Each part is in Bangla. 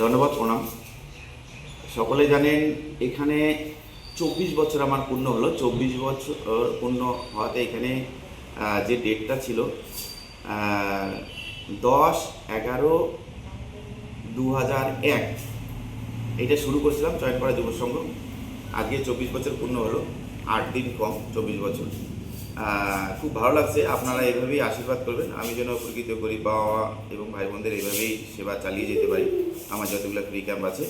ধন্যবাদ, প্রণাম। সকলে জানেন, এখানে চব্বিশ বছর আমার পূর্ণ হলো। চব্বিশ বছর পূর্ণ হওয়াতে এখানে যে ডেটটা ছিল দশ এগারো দু হাজার এক। এটা শুরু করেছিলাম চয়নপাড়া যুব সংঘ আজকে চব্বিশ বছর পূর্ণ হলো, আট দিন কম চব্বিশ বছর। খুব ভালো লাগছে আপনারা এইভাবেই আশীর্বাদ করবেন। আমি যেন উপকৃত করি বাবা এবং ভাই বোনদের এইভাবেই সেবা চালিয়ে যেতে পারি আমার যতগুলো ফ্রি ক্যাম্প আছে।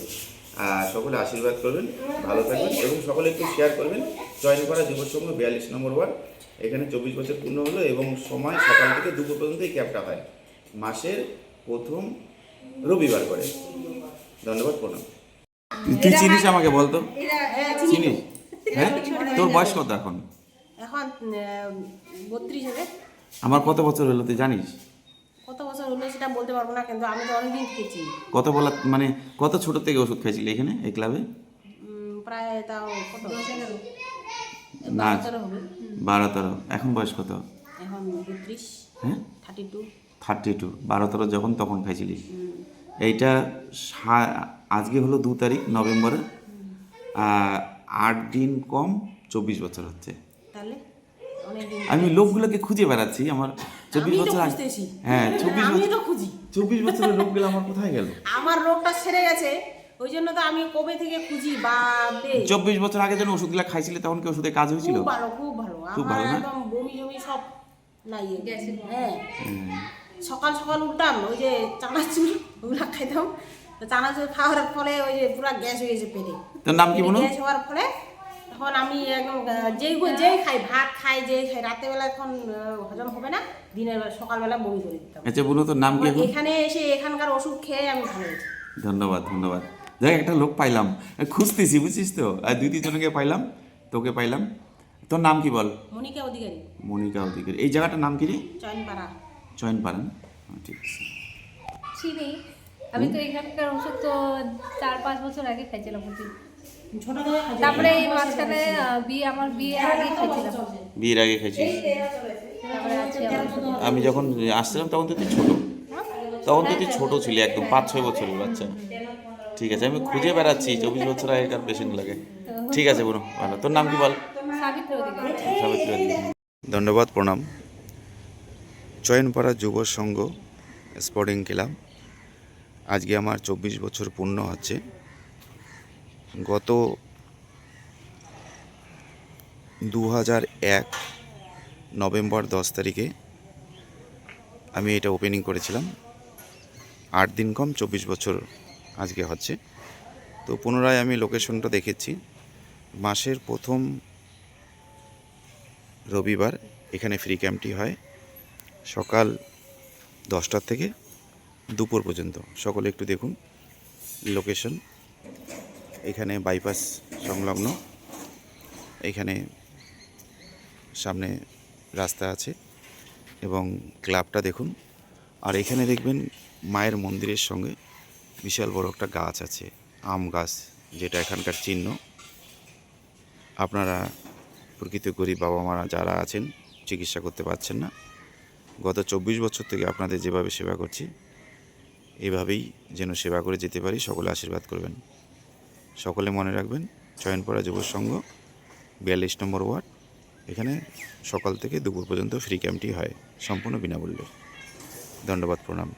সকলে আশীর্বাদ করবেন ভালো থাকবেন এবং সকলে একটু শেয়ার করবেন। চয়নপাড়া যুব সংঘ বিয়াল্লিশ নম্বর ওয়ার্ড। এখানে চব্বিশ বছর পূর্ণ হলো এবং সময় সকাল থেকে দুপুর পর্যন্ত এই ক্যাম্পটা হয়। মাসের প্রথম রবিবার করে। ধন্যবাদ প্রণাম। তুই চিনিস আমাকে বলতো? হ্যাঁ, চিনিস? হ্যাঁ? তোর বয়স কত এখন? এখন বত্রিশ হবে আমার কত বছর হলো তুই জানিস? কত বছর হলো সেটা বলতে পারব না কিন্তু আমি তো অনেকদিন খেয়েছি। কত বলা মানে কত ছোট থেকে ওষুধ খাইছিলি এখানে এই ক্লাবে? প্রায় তাও কত? না বারো তেরো এখন বয়স কত? এখন বত্রিশ। হ্যাঁ? Thirty two. Thirty two. বারো তেরো যখন তখন খাইছিলি? এইটা সা- আজকে হলো দু তারিখ নভেম্বরের আহ, আট দিন কম চব্বিশ বছর হচ্ছে। তাহলে আমি লোকগুলোকে খুঁজে বেড়াচ্ছি আমার চব্বিশ বছর হ্যাঁ চব্বিশ আমি বছর তো খুঁজি। চব্বিশ বছরের লোকগুলো আমার কোথায় গেল? আমার রোগটা সেরে গেছে ওই জন্য তো আমি কবে থেকে খুঁজি বা চব্বিশ বছর আগে যখন ওষুধগুলো খাইছিলে তখন কি ওষুধে কাজ হয়েছিল? খুব ভালো খুব ভালো। খুব আমার ভালো না? একদম বমি জমি সব নাই হ্যাঁ। সকাল সকাল উঠতাম ওই যে চানাচুর ওগুলা খাইতাম। তো চানাচুর খাওয়ার ফলে ওই যে পুরো গ্যাস হয়ে গেছে পেটে। তোর নাম কি বলো গ্যাস হওয়ার ফলে তখন আমি একদম যেই যেই খাই ভাত খাই যেই খাই রাতের বেলা এখন হজম হবে না দিনের বেলা সকালবেলা বমি করে দিতাম আচ্ছা বলো তোর নাম কি এখানে এসে এখানকার ওষুধ খেয়ে আমি ভালো হয়েছি ধন্যবাদ ধন্যবাদ। যাই একটা লোক পাইলাম। খুঁজতেছি বুঝছিস তো? আর দুই তিনজনকে পাইলাম তোকে পাইলাম। তোর নাম কি বল? মনিকা অধিকারী। মনিকা অধিকারী। এই জায়গাটার নাম কি রে? চয়নপাড়া। চয়নপাড়া হ্যাঁ, ঠিক আছে। চিনি। আমি তো এখানকার ওষুধ তো চার পাঁচ বছর আগে খাইছিলাম তারপরে এই মাঝখানে বিয়ে আমার বিয়ে আগে খাইছিলাম বিয়ের আগে ওষুধ। আমি যখন আসছিলাম তখন তো তুই ছোট। তখন তো তুই ছোট ছিলি একদম পাঁচ ছয় বছরের বাচ্চা। ঠিক আছে আমি খুঁজে বেড়াচ্ছি চব্বিশ বছর আগেকার পেশেন্ট লাগে। ঠিক আছে বোনো ভালো। তোর নাম কি বল। ধন্যবাদ প্রণাম। চয়নপাড়া যুব সংঘ স্পোর্টিং ক্লাব। আজকে আমার চব্বিশ বছর পূর্ণ হচ্ছে। গত দু এক নভেম্বর দশ তারিখে আমি এটা ওপেনিং করেছিলাম। আট দিন কম চব্বিশ বছর আজকে হচ্ছে। তো পুনরায় আমি লোকেশনটা দেখেছি। মাসের প্রথম রবিবার এখানে ফ্রি ক্যাম্পটি হয় সকাল দশটার থেকে দুপুর পর্যন্ত। সকলে একটু দেখুন লোকেশন এখানে বাইপাস সংলগ্ন। এখানে সামনে রাস্তা আছে এবং ক্লাবটা দেখুন। আর এখানে দেখবেন মায়ের মন্দিরের সঙ্গে বিশাল বড় একটা গাছ আছে, আম গাছ, যেটা এখানকার চিহ্ন। আপনারা প্রকৃত গরিব বাবা মারা যারা আছেন, চিকিৎসা করতে পারছেন না। গত চব্বিশ বছর থেকে আপনাদের যেভাবে সেবা করছি, এভাবেই যেন সেবা করে যেতে পারি, সকলে আশীর্বাদ করবেন। সকলে মনে রাখবেন, চয়নপাড়া যুব সংঘ বিয়াল্লিশ নম্বর ওয়ার্ড। এখানে সকাল থেকে দুপুর পর্যন্ত ফ্রি ক্যাম্পটি হয়, সম্পূর্ণ বিনামূল্যে। ধন্যবাদ, প্রণাম।